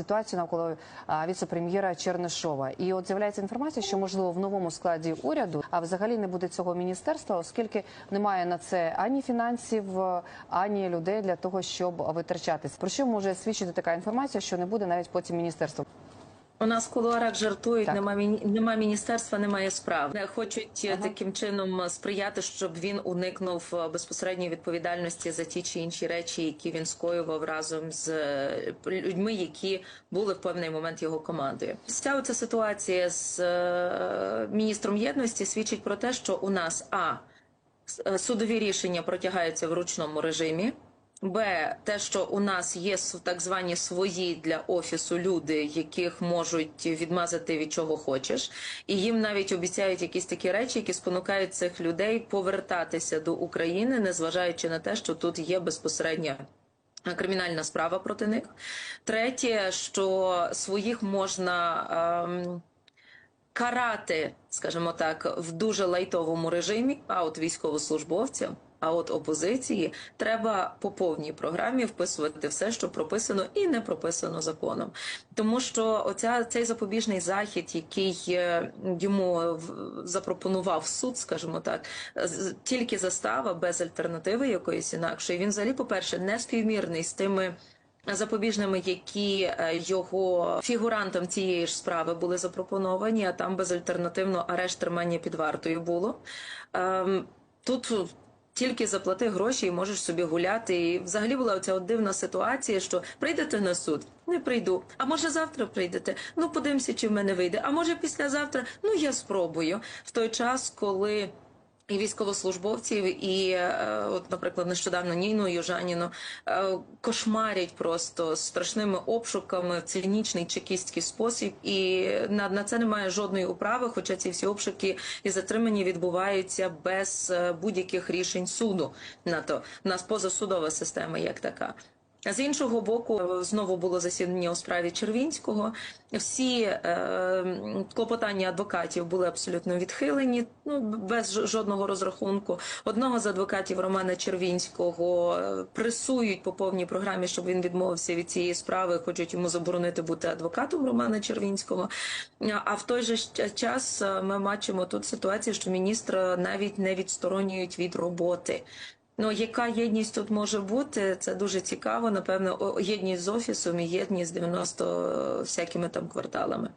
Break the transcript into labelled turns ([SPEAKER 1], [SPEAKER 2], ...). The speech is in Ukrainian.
[SPEAKER 1] ситуацію навколо а, віце-прем'єра Чернишова. І от з'являється інформація, що можливо в новому складі уряду, а взагалі не буде цього міністерства, оскільки немає на це ані фінансів, ані людей для того, щоб витрачатись. Про що може свідчити така інформація, що не буде навіть потім міністерства?
[SPEAKER 2] У нас в кулуарах жартують,
[SPEAKER 1] Так.
[SPEAKER 2] нема міні... нема міністерства, немає справ. Не Хочуть е, таким чином сприяти, щоб він уникнув е, безпосередньої відповідальності за ті чи інші речі, які він скоював разом з е, людьми, які були в певний момент його командою. Вся оця ситуація з е, міністром єдності свідчить про те, що у нас а е, судові рішення протягаються в ручному режимі. Б, те, що у нас є так звані свої для офісу люди, яких можуть відмазати від чого хочеш, і їм навіть обіцяють якісь такі речі, які спонукають цих людей повертатися до України, незважаючи на те, що тут є безпосередня. Кримінальна справа проти них. Третє, що своїх можна ем, карати, скажімо так, в дуже лайтовому режимі, а от військовослужбовцям, а от опозиції треба по повній програмі вписувати все, що прописано і не прописано законом. Тому що оця цей запобіжний захід, який е, йому запропонував суд, скажімо так, тільки застава без альтернативи якоїсь інакшої. Він взагалі, по-перше, не співмірний з тими. Запобіжними, які е, його фігурантам цієї ж справи були запропоновані, а там безальтернативно арешт тримання під вартою було. Ем, Тут тільки заплати гроші і можеш собі гуляти. І взагалі була оця от дивна ситуація, що прийдете на суд, не прийду. А може завтра прийдете? Ну подивимося, чи в мене вийде. А може післязавтра? Ну я спробую. В той час, коли і військовослужбовців, і, е, от, наприклад, нещодавно Ніну Южаніну е, кошмарять просто страшними обшуками в цинічний чекістський спосіб, і на, на це немає жодної управи, хоча ці всі обшуки і затримання відбуваються без е, будь-яких рішень суду. На то У нас позасудова система як така. З іншого боку, е, знову було засідання у справі Червінського. Всі е, клопотання адвокатів були абсолютно відхилені, ну без жодного розрахунку. Одного з адвокатів Романа Червінського е, пресують по повній програмі, щоб він відмовився від цієї справи. Хочуть йому заборонити бути адвокатом Романа Червінського. А- А в той же час е, ми бачимо тут ситуацію, що міністра навіть не відсторонюють від роботи. Ну, яка єдність тут може бути? Це дуже цікаво. Напевно, єдність з офісом і єдність з 90 всякими там кварталами.